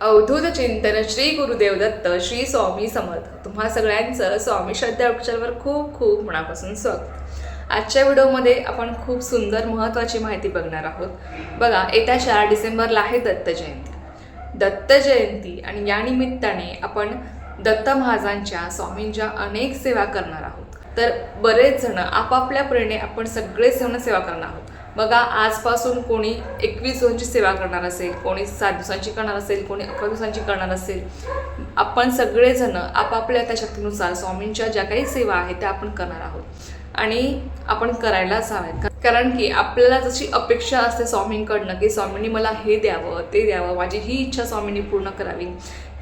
अवधूत चिंतन श्री गुरुदेव दत्त श्री स्वामी समर्थ. तुम्हा सगळ्यांचं स्वामी श्रद्धा उपचारवर खूप खूप मनापासून स्वागत. आजच्या व्हिडिओमध्ये आपण खूप सुंदर महत्त्वाची माहिती बघणार आहोत. बघा येत्या चार डिसेंबरला आहे दत्त जयंती. दत्त जयंती आणि या निमित्ताने आपण दत्त महाजांच्या स्वामींच्या अनेक सेवा करणार आहोत. तर बरेच जण आपापल्या प्रेरणे आपण सगळेच जण सेवा करणार आहोत. बघा आजपासून कोणी एकवीस दिवसांची सेवा करणार असेल कोणी सात दिवसांची करणार असेल कोणी अकरा दिवसांची करणार असेल आपण सगळेजण आपापल्या त्या शक्तीनुसार स्वामींच्या ज्या काही सेवा आहेत त्या आपण करणार आहोत. आणि आपण करायलाच हव्यात. कारण की आपल्याला जशी अपेक्षा असते स्वामींकडनं की स्वामींनी मला हे द्यावं ते द्यावं माझी ही इच्छा स्वामींनी पूर्ण करावी.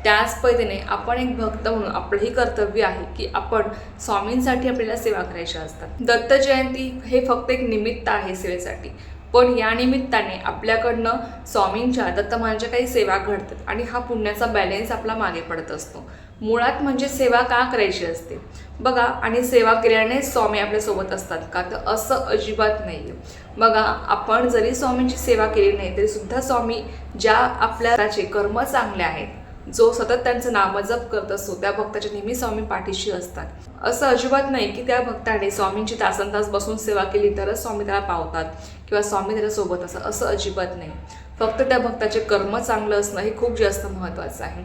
त्याच पद्धतीने आपण एक भक्त म्हणून आपलंही कर्तव्य आहे की आपण स्वामींसाठी आपल्याला सेवा करायच्या असतात. दत्त जयंती हे फक्त एक निमित्त आहे सेवेसाठी. पण या निमित्ताने आपल्याकडनं स्वामींच्या दत्तमांच्या काही सेवा घडतात आणि हा पुण्याचा बॅलेन्स आपला मागे पडत असतो. मुळात म्हणजे सेवा का करायची असते? बघा आणि सेवा केल्याने स्वामी आपल्यासोबत असतात का? तर असं अजिबात नाही आहे बघा आपण जरी स्वामींची सेवा केली नाही तरी सुद्धा स्वामी ज्या आपल्याचे कर्म चांगले आहेत जो सतत त्यांचं नामजप करत असतो त्या भक्ताच्या नेहमी स्वामी पाठीशी असतात. असं अजिबात नाही की त्या भक्ताने स्वामींची तासन तास बसून सेवा केली तरच स्वामी त्याला पावतात किंवा स्वामी त्याला सोबत असतात असं अजिबात नाही. फक्त त्या भक्ताचे कर्म चांगलं असणं हे खूप जास्त महत्त्वाचं आहे.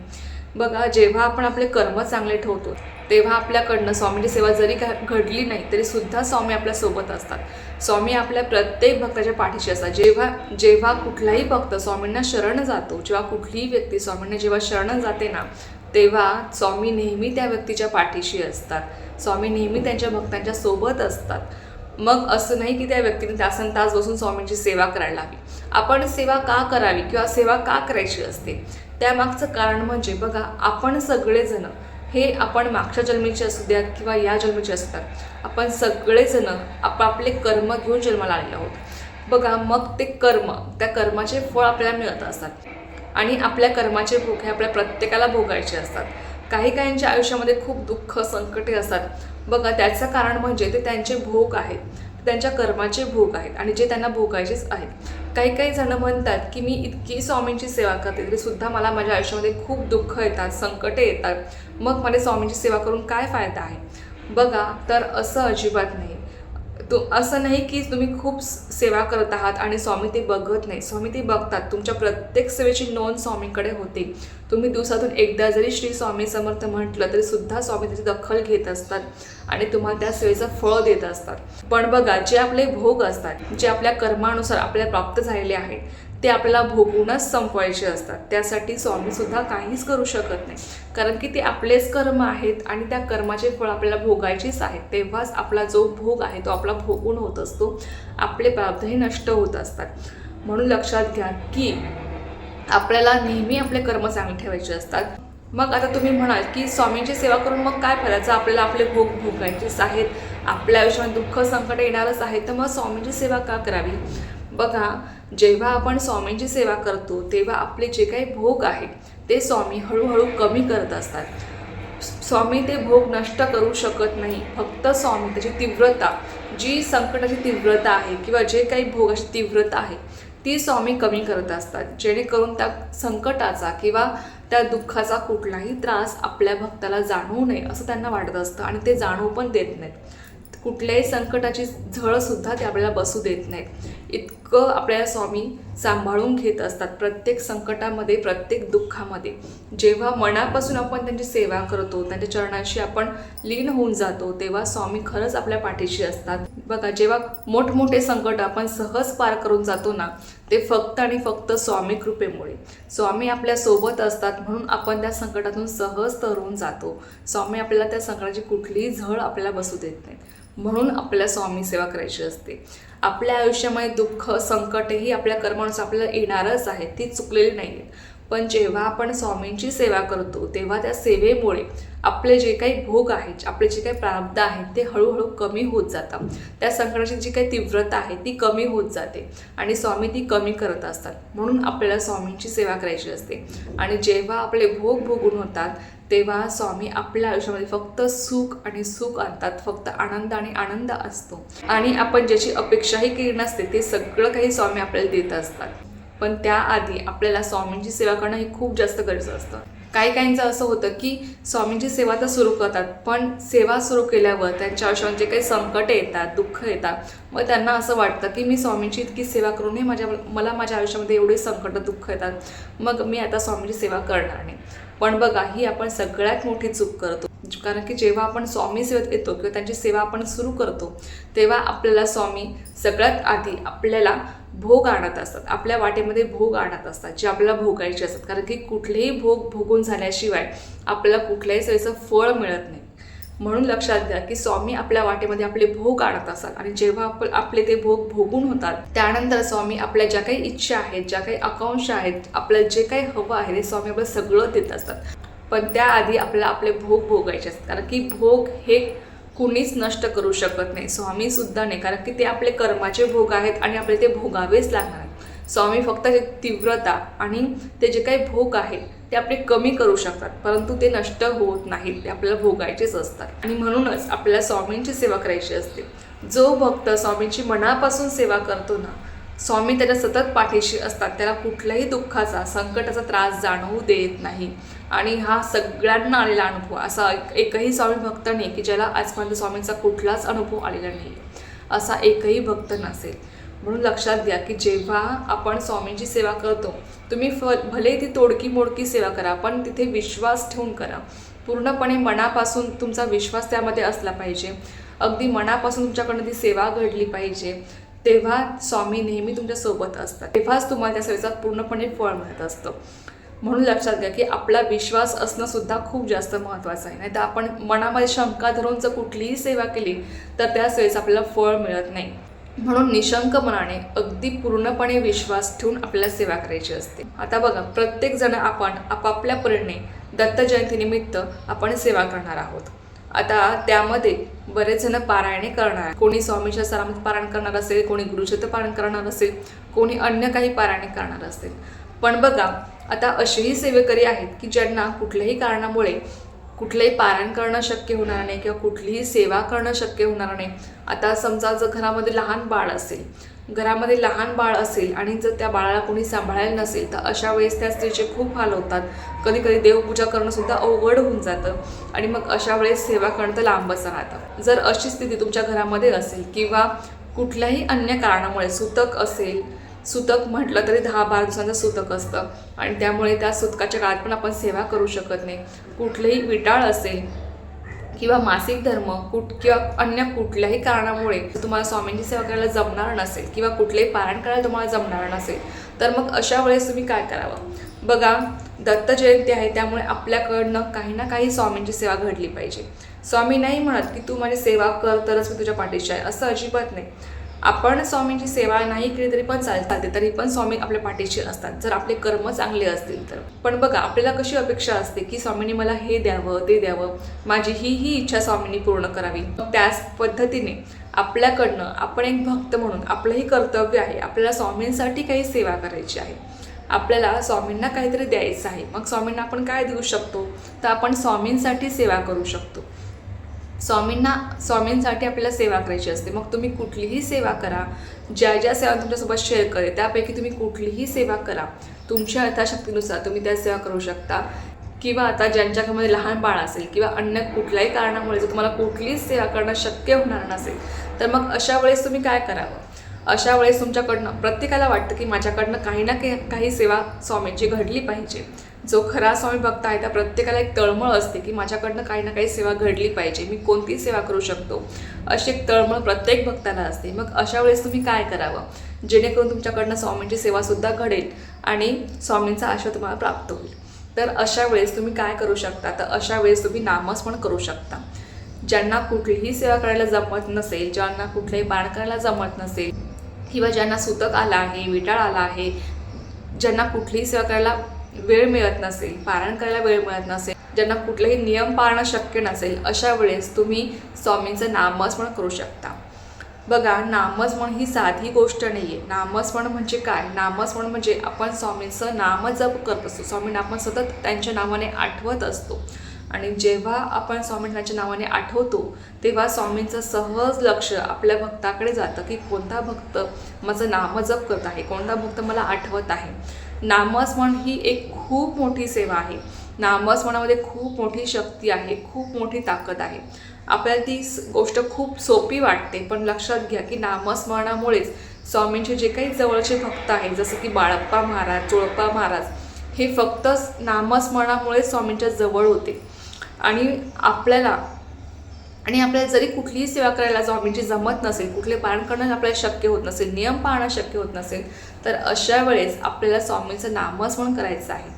बघा जेव्हा आपण आपले कर्म चांगले ठेवतो तेव्हा आपल्याकडनं स्वामींची सेवा जरी घडली नाही तरी सुद्धा स्वामी आपल्यासोबत असतात. स्वामी आपल्या प्रत्येक भक्ताच्या पाठीशी असतात. जेव्हा जेव्हा कुठलाही भक्त स्वामींना शरण जातो जेव्हा कुठलीही व्यक्ती स्वामींना जेव्हा शरण जाते ना तेव्हा स्वामी नेहमी त्या व्यक्तीच्या पाठीशी असतात. स्वामी नेहमी त्यांच्या भक्तांच्या सोबत असतात. मग असं नाही की त्या व्यक्तीने तासन तास बसून स्वामींची सेवा करायला हवी. आपण सेवा का करावी किंवा सेवा का करायची असते? त्यामागचं कारण म्हणजे बघा आपण सगळेजण हे आपण मागच्या जन्मीचे असू द्यात किंवा या जन्मीचे असू आपण सगळेजण आपापले कर्म घेऊन जन्माला आलेलो आहोत. बघा मग ते कर्म त्या कर्माचे फळ आपल्याला मिळत असतात. आणि आपल्या कर्माचे भोग हे आपल्या प्रत्येकाला भोगायचे असतात. काही काहींच्या आयुष्यामध्ये खूप दुःख संकटे असतात. बघा त्याचं कारण म्हणजे ते त्यांचे भोग आहेत. त्यांच्या कर्माचे भोग आहेत आणि जे त्यांना भोगायचेच आहेत. काही काही जण म्हणतात की मी इतकी स्वामींची सेवा करते तरी सुद्धा मला माझ्या आयुष्यामध्ये खूप दुःख येतात संकटे येतात. मग मला स्वामींची सेवा करून काय फायदा आहे? बघा तर असं अजिबात नाही. तो असं नाही की तुम्ही खूप सेवा करत आहात आणि स्वामी ते बघत नाही. स्वामी ते बघतात. तुमच्या प्रत्येक सेवेची नोंद स्वामींकडे होते. तुम्ही दिवसातून एकदा जरी श्री स्वामी समर्थ म्हटलं तरी सुद्धा स्वामी त्याची दखल घेत असतात आणि तुम्हाला त्या सेवेचं फळ देत असतात. पण बघा जे आपले भोग असतात जे आपल्या कर्मानुसार आपल्याला प्राप्त झालेले आहेत ते आपल्याला भोगूनच संपवायचे असतात. त्यासाठी स्वामीसुद्धा काहीच करू शकत नाही. कारण की ते आपलेच कर्म आहेत आणि त्या कर्माचे फळ आपल्याला भोगायचेच आहेत. तेव्हाच आपला जो भोग आहे तो आपला भोगून होत असतो. आपले प्राब्धही नष्ट होत असतात. म्हणून लक्षात घ्या की आपल्याला नेहमी आपले कर्म चांगले ठेवायचे असतात. मग आता तुम्ही म्हणाल की स्वामींची सेवा करून मग काय करायचं आपल्याला आपले भोग भोगायचेच आहेत. आपल्या आयुष्यात दुःख संकट येणारच आहे. तर मग स्वामींची सेवा का करावी? बघा जेव्हा आपण स्वामींची सेवा करतो तेव्हा आपले जे काही भोग आहेत ते स्वामी हळूहळू कमी करत असतात. स्वामी ते भोग नष्ट करू शकत नाही. फक्त स्वामी त्याची तीव्रता जी संकटाची तीव्रता आहे किंवा जे काही भोगाची तीव्रता आहे ती स्वामी कमी करत असतात. जेणेकरून त्या संकटाचा किंवा त्या दुःखाचा कुठलाही त्रास आपल्या भक्ताला जाणवू नये असं त्यांना वाटत असतं आणि ते जाणवू पण देत नाहीत. कुठल्याही संकटाची झळसुद्धा ते आपल्याला बसू देत नाहीत. इतकं आपल्याला स्वामी सांभाळून घेत असतात प्रत्येक संकटामध्ये प्रत्येक दुःखामध्ये. जेव्हा मनापासून आपण त्यांची सेवा करतो त्यांच्या चरणांशी आपण लीन होऊन जातो तेव्हा स्वामी खरंच आपल्या पाठीशी असतात. बघा जेव्हा मोठमोठे संकट आपण सहज पार करून जातो ना ते फक्त आणि फक्त स्वामी कृपेमुळे. स्वामी आपल्यासोबत असतात म्हणून आपण त्या संकटातून सहज तरून जातो. स्वामी आपल्याला त्या संकटाची कुठलीही झळ आपल्याला बसू देत नाही म्हणून आपल्याला स्वामी सेवा करायची असते. आपल्या आयुष्यामध्ये दुःख संकट ही आपल्या कर्मानुसार आपल्याला येणारच आहे. ती चुकलेली नाही आहेत पण जेव्हा आपण स्वामींची सेवा करतो तेव्हा त्या सेवेमुळे आपले जे काही भोग आहेत आपले जे काही प्रारब्ध आहेत ते हळूहळू कमी होत जातात. त्या संकटाची जी काही तीव्रता आहे ती कमी होत जाते आणि स्वामी ती कमी करत असतात. म्हणून आपल्याला स्वामींची सेवा करायची असते. आणि जेव्हा आपले भोग भोगून होतात तेव्हा स्वामी आपल्या आयुष्यामध्ये फक्त सुख आणि सुख आणतात. फक्त आनंद आणि आनंद असतो. आणि आपण ज्याची अपेक्षाही केली नसते ते सगळं काही स्वामी आपल्याला देत असतात. पण त्याआधी आपल्याला स्वामींची सेवा करणं हे खूप जास्त गरजेचं असतं. काही काहींचं असं होतं की स्वामींची सेवा तर सुरू करतात पण सेवा सुरू केल्यावर त्यांच्या आयुष्यात जे काही संकट येतात दुःख येतात मग त्यांना असं वाटतं की मी स्वामींची इतकी सेवा करूनही माझ्या मला माझ्या आयुष्यामध्ये एवढे संकट दुःख येतात मग मी आता स्वामींची सेवा करणार नाही. पण बघा ही आपण सगळ्यात मोठी चूक करतो. कारण की जेव्हा आपण स्वामी सेवेत येतो किंवा त्यांची सेवा आपण सुरू करतो तेव्हा आपल्याला स्वामी सगळ्यात आधी आपल्याला भोग आणत असतात. आपल्या वाटेमध्ये भोग आणत असतात जे आपल्याला भोगायचे असतात. कारण की कुठलेही भोग भोगून झाल्याशिवाय आपल्याला कुठल्याही सोयीचं फळ मिळत नाही. म्हणून लक्षात घ्या की स्वामी आपल्या वाटेमध्ये आपले भोग आणत असतात आणि जेव्हा आप आपले ते भोग भोगून होतात त्यानंतर स्वामी आपल्या ज्या काही इच्छा आहेत ज्या काही आकांक्षा आहेत आपलं जे काही हवं आहे ते स्वामी आपल्याला सगळं देत असतात. पण त्याआधी आपल्याला आपले भोग भोगायचे असतात. कारण की भोग हे कुणीच नष्ट करू शकत नाही. स्वामीसुद्धा नाही. कारण की ते आपले कर्माचे भोग आहेत आणि आपले ते भोगावेच लागणार आहेत. स्वामी फक्त जे तीव्रता आणि ते जे काही भोग आहेत ते आपले कमी करू शकतात. परंतु ते नष्ट होत नाहीत. ते आपल्याला भोगायचेच असतात. आणि म्हणूनच आपल्याला स्वामींची सेवा करायची असते. जो भक्त स्वामींची मनापासून सेवा करतो ना स्वामी त्याच्या सतत पाठीशी असतात. त्याला कुठल्याही दुःखाचा संकटाचा त्रास जाणवू देत नाही. आणि हा सगळ्यांना आलेला अनुभव असा एक- एकही स्वामी भक्त नाही की ज्याला आजपर्यंत स्वामींचा कुठलाच अनुभव आलेला नाही असा एकही भक्त नसेल. म्हणून लक्षात घ्या की जेव्हा आपण स्वामींची सेवा करतो तुम्ही फ भले ती तोडकी मोडकी सेवा करा पण तिथे विश्वास ठेवून करा. पूर्णपणे मनापासून तुमचा विश्वास त्यामध्ये असला पाहिजे. अगदी मनापासून तुमच्याकडनं ती सेवा घडली पाहिजे. तेव्हा स्वामी नेहमी तुमच्यासोबत असतात. तेव्हाच तुम्हाला त्या सेवेचा पूर्णपणे फळ मिळत असतं. म्हणून लक्षात घ्या की आपला विश्वास असणं सुद्धा खूप जास्त महत्त्वाचं आहे. नाही तर आपण मनामध्ये शंका धरून जर कुठलीही सेवा केली तर त्या सेवेचं आपल्याला फळ मिळत नाही. म्हणून निशंक मनाने अगदी पूर्णपणे विश्वास ठेवून आपल्याला सेवा करायची असते. आता बघा प्रत्येक जण आपण आपापल्या परीने दत्त जयंतीनिमित्त आपण सेवा करणार आहोत. आता त्यामध्ये बरेच जण पारायणे करणार कोणी स्वामीच्या सरामत पारायण करणार असेल कोणी गुरुचरित्र पारायण करणार असेल कोणी अन्य काही पारायणे करणार असेल. पण बघा आता असेही सेवेकरी आहेत की ज्यांना कुठल्याही कारणामुळे कुठलंही पारायण करणं शक्य होणार नाही किंवा कुठलीही सेवा करणं शक्य होणार नाही. आता समजा जर घरामध्ये लहान बाळ असेल घरामध्ये लहान बाळ असेल आणि जर त्या बाळाला कोणी सांभाळायला नसेल तर अशा वेळेस त्या स्त्रीचे खूप हाल होतात. कधी कधी देवपूजा करणंसुद्धा अवघड होऊन जातं. आणि मग अशा वेळेस सेवा करणं तर लांबच राहतं. जर अशी स्थिती तुमच्या घरामध्ये असेल किंवा कुठल्याही अन्य कारणामुळे सुतक असेल सुतक म्हटलं तरी दहा बारा दिवसांचं सुतक असतं. आणि त्यामुळे त्या सुतकाच्या काळात पण आपण सेवा करू शकत नाही. कुठलेही विटाळ असेल किंवा मासिक धर्म कुठ किंवा अन्य कुठल्याही कारणामुळे तुम्हाला स्वामींची सेवा करायला जमणार नसेल किंवा कुठलेही पारायण करायला तुम्हाला जमणार नसेल तर मग अशा वेळेस तुम्ही काय करावं? बघा दत्त जयंती आहे त्यामुळे आपल्याकडनं काही ना काही स्वामींची सेवा घडली पाहिजे. स्वामी नाही म्हणत की तू माझी सेवा कर तरच मी तुझ्या पाठीशी आहे असं अजिबात नाही. आपण स्वामींची सेवा नाही केली तरी पण चाल चालते तरी पण स्वामी आपल्या पाठीशी असतात. जर आपले कर्म चांगले असतील तर. पण बघा आपल्याला कशी अपेक्षा असते की स्वामींनी मला हे द्यावं ते द्यावं? माझी ही ही इच्छा स्वामींनी पूर्ण करावी. त्याच पद्धतीने आपल्याकडनं आपण एक भक्त म्हणून आपलंही कर्तव्य आहे आपल्याला स्वामींसाठी काही सेवा करायची आहे. आपल्याला स्वामींना काहीतरी द्यायचं आहे. मग स्वामींना आपण काय देऊ शकतो? तर आपण स्वामींसाठी सेवा करू शकतो. स्वामींना स्वामींसाठी आपल्याला सेवा करायची असते. मग तुम्ही कुठलीही सेवा करा. ज्या ज्या सेवा तुमच्यासोबत शेअर करेल त्यापैकी तुम्ही कुठलीही सेवा करा. तुमच्या यथाशक्तीनुसार तुम्ही त्या सेवा करू शकता. किंवा आता ज्यांच्या घरामध्ये लहान बाळ असेल किंवा अन्य कुठल्याही कारणामुळे जर तुम्हाला कुठलीच सेवा करणं शक्य होणार नसेल तर मग अशा वेळेस तुम्ही काय करावं? अशा वेळेस तुमच्याकडनं प्रत्येकाला वाटतं की माझ्याकडनं काही ना काही काही सेवा स्वामींची घडली पाहिजे. जो खरा स्वामी भक्त आहे त्या प्रत्येकाला एक तळमळ असते की माझ्याकडनं काही ना काही सेवा घडली पाहिजे. मी कोणती सेवा करू शकतो? अशी एक तळमळ प्रत्येक भक्ताला असते. मग अशा वेळेस तुम्ही काय करावं? जेणेकरून तुमच्याकडनं स्वामींची सेवासुद्धा घडेल आणि स्वामींचा आशीर्वाद तुम्हाला प्राप्त होईल. तर अशा वेळेस तुम्ही काय करू शकता? तर अशा वेळेस तुम्ही नामस्मरण करू शकता. ज्यांना कुठलीही सेवा करायला जमत नसेल ज्यांना कुठलंही बाण करायला जमत नसेल किंवा ज्यांना सुतक आला आहे विटाळ आला आहे ज्यांना कुठलीही सेवा करायला वेळ मिळत नसेल पारायण करायला वेळ मिळत नसेल ज्यांना कुठलेही नियम पाळणं शक्य नसेल अशा वेळेस तुम्ही स्वामींचं नामस्मरण करू शकता. बघा नामस्मरण ही साधी गोष्ट नाही आहे नामस्मरण म्हणजे काय? नामस्मरण म्हणजे आपण स्वामींचं नाम जप करत असतो. स्वामींना आपण सतत त्यांच्या नावाने आठवत असतो. आणि जेव्हा आपण स्वामींच्या नावाने आठवतो तेव्हा स्वामींचं सहज लक्ष आपल्या भक्ताकडे जातं की कोणता भक्त माझं नामजप करत आहे कोणता भक्त मला आठवत आहे. नामस्मरण ही एक खूप मोठी सेवा आहे. नामस्मरणामध्ये खूप मोठी शक्ती आहे खूप मोठी ताकद आहे. आपल्याला ती गोष्ट खूप सोपी वाटते पण लक्षात घ्या की नामस्मरणामुळेच स्वामींचे जे काही जवळचे भक्त आहेत जसं की बाळप्पा महाराज चोळप्पा महाराज हे फक्त नामस्मरणामुळे स्वामींच्या जवळ होते. आणि आपल्याला आणि आपल्याला जरी कुठलीही सेवा करायला स्वामींची जमत नसेल कुठले पारण करणं आपल्याला शक्य होत नसेल नियम पाळणं शक्य होत नसेल तर अशा वेळेस आपल्याला स्वामींचं नामस्मरण करायचं आहे.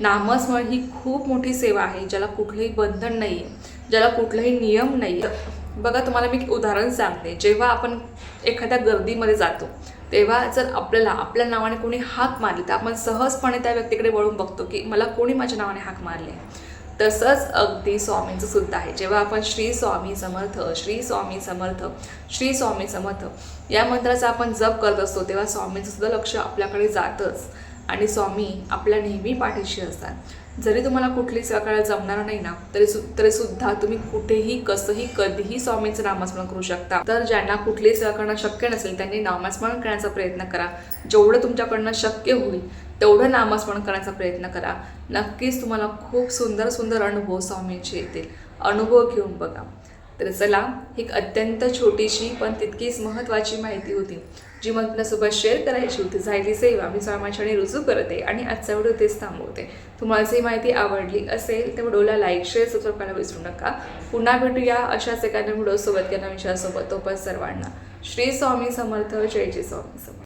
नामस्मरण ही खूप मोठी सेवा आहे ज्याला कुठलंही बंधन नाही आहे ज्याला कुठलाही नियम नाही आहे बघा तुम्हाला मी उदाहरण सांगते. जेव्हा आपण एखाद्या गर्दीमध्ये जातो तेव्हा जर आपल्याला आपल्या नावाने कोणी हाक मारली तर आपण सहजपणे त्या व्यक्तीकडे वळून बघतो की मला कोणी माझ्या नावाने हाक मारली आहे? तसंच अगदी स्वामींचं सुद्धा आहे. जेव्हा आपण श्री स्वामी समर्थ श्री स्वामी समर्थ श्री स्वामी समर्थ या मंत्राचा आपण जप करत असतो तेव्हा स्वामींचं सुद्धा लक्ष आपल्याकडे जातच. आणि स्वामी आपल्या नेहमी पाठीशी असतात. जरी तुम्हाला कुठलीच सकाळ जमणार नाही ना तरी सु तरी सुद्धा तुम्ही कुठेही कसंही कधीही स्वामींचं नामस्मरण करू शकता. तर ज्यांना कुठलीही सेवा करणं शक्य नसेल त्यांनी नामस्मरण करण्याचा प्रयत्न करा. जेवढं तुमच्याकडनं शक्य होईल तेवढं नामस्मरण करण्याचा प्रयत्न करा. नक्कीच तुम्हाला खूप सुंदर सुंदर अनुभव स्वामींचे येतील. अनुभव घेऊन बघा. तर चला एक अत्यंत छोटीशी पण तितकीच महत्त्वाची माहिती होती जी मग तुमच्यासोबत शेअर करायची होती. झायली सेवा. मी स्वामाच्याने रुजू करते आणि आजचा व्हिडिओ तेच थांबवते. तुम्हाला जी माहिती आवडली असेल तर व्हिडिओला लाईक शेअर सबस्क्राईब करायला विसरू नका. पुन्हा भेटूया अशाच एखाद्या व्हिडिओसोबत किंवा विषयासोबत. तोपर्यंत सर्वांना श्री स्वामी समर्थ. जय जय स्वामी समर्थ.